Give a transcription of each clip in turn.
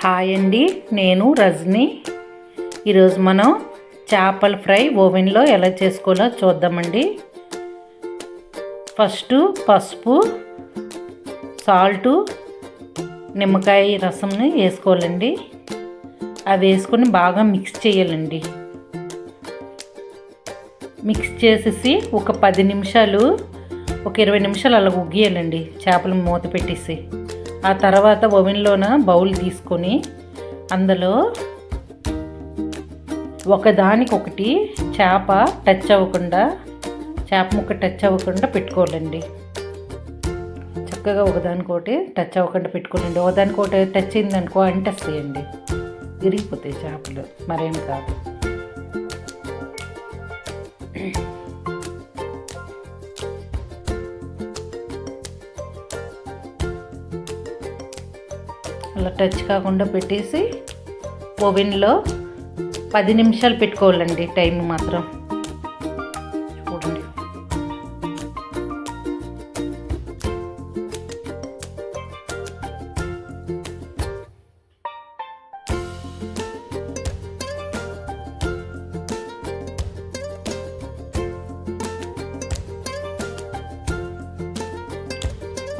Hi అండి నేను రజని. ఈరోజు మనం చేపల ఫ్రై ఓవెన్లో ఎలా చేసుకోవాలో చూద్దామండి. ఫస్ట్ పసుపు సాల్టు నిమ్మకాయ రసంని వేసుకోవాలండి. అవి వేసుకొని బాగా మిక్స్ చేయాలండి. మిక్స్ చేసేసి ఒక పది నిమిషాలు ఒక ఇరవై నిమిషాలు అలా ఉగ్గియాలండి చేపలు మూత పెట్టేసి. ఆ తర్వాత ఓవెన్లోన బౌల్ తీసుకొని అందులో ఒకదానికొకటి చేప టచ్ అవ్వకుండా చేప ముక్క టచ్ అవ్వకుండా పెట్టుకోవాలండి. చక్కగా ఒకదానికొకటి టచ్ అవ్వకుండా పెట్టుకోనండి. ఒకదానికొకటి టచ్ అయిందనుకో అంటేస్తాయండి విరిగిపోతాయి చేపలు. మరేం కాదు. అలా టచ్ కాకుండా పెట్టేసి ఓవెన్లో పది నిమిషాలు పెట్టుకోవాలండి టైం మాత్రం. చూడండి.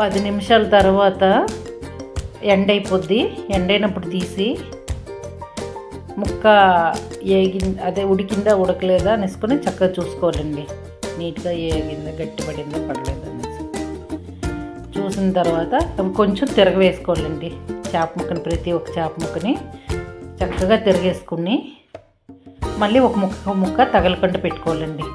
పది నిమిషాల తర్వాత ఎండ అయిపోద్ది ఎండైనప్పుడు తీసి ముక్క ఏగి అదే ఉడికిందా ఉడకలేదా అనేసుకొని చక్కగా చూసుకోవాలండి. నీట్గా ఏగిందా గట్టిపడిందా పడలేదా అనేసి. చూసిన తర్వాత అవి కొంచెం తిరగవేసుకోవాలండి. చేప ముక్కని ప్రతి ఒక్క చేప ముక్కని చక్కగా తిరగేసుకుని మళ్ళీ ఒక ముక్క ముక్క తగలకుండా పెట్టుకోవాలండి.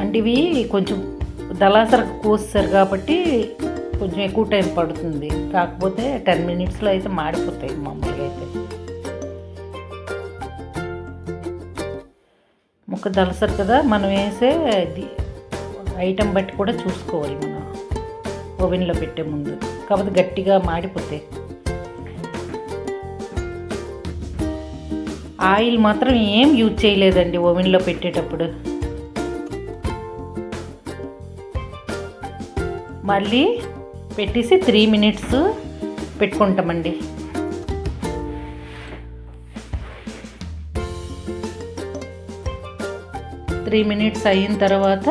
అంటే ఇవి కొంచెం దళాసరకు కోస్తారు కాబట్టి కొంచెం ఎక్కువ టైం పడుతుంది. కాకపోతే టెన్ మినిట్స్లో అయితే మాడిపోతాయి మామూలుగా అయితే. ముక్క దళసరు కదా మనం వేసే ఐటెం బట్టి కూడా చూసుకోవాలి మనం. ఓవెన్లో పెట్టే ముందు. కాకపోతే గట్టిగా మాడిపోతాయి. ఆయిల్ మాత్రం ఏం యూజ్ చేయలేదండి ఓవెన్లో పెట్టేటప్పుడు. మళ్ళీ పెట్టేసి త్రీ మినిట్స్ పెట్టుకుంటామండి. త్రీ మినిట్స్ అయిన తర్వాత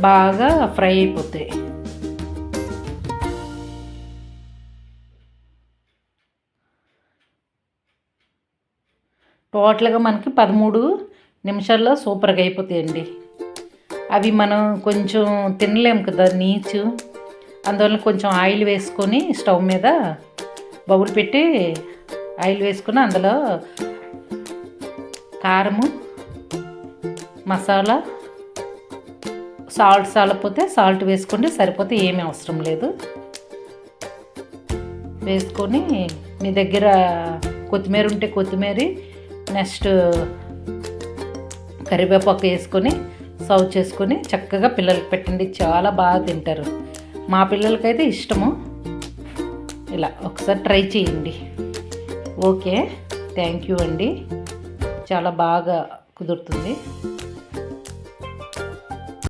బాగా ఫ్రై అయిపోతాయి. టోటల్గా మనకి పదమూడు నిమిషాల్లో సూపర్గా అయిపోతాయండి. అవి మనం కొంచెం తినలేము కదా నీచు. అందువల్ల కొంచెం ఆయిల్ వేసుకొని స్టవ్ మీద బౌల్ పెట్టి ఆయిల్ వేసుకుని అందులో కారము మసాలా సాల్ట్ సాలపోతే సాల్ట్ వేసుకుంటే సరిపోతే ఏమీ అవసరం లేదు. వేసుకొని మీ దగ్గర కొత్తిమీర ఉంటే కొత్తిమీర నెక్స్ట్ కరివేపాకు వేసుకొని సర్వ్ చేసుకొని చక్కగా పిల్లలకి పెట్టండి. చాలా బాగా తింటారు. మా పిల్లలకైతే ఇష్టము. ఇలా ఒకసారి ట్రై చేయండి. ఓకే. థ్యాంక్ యూ అండి. చాలా బాగా కుదురుతుంది.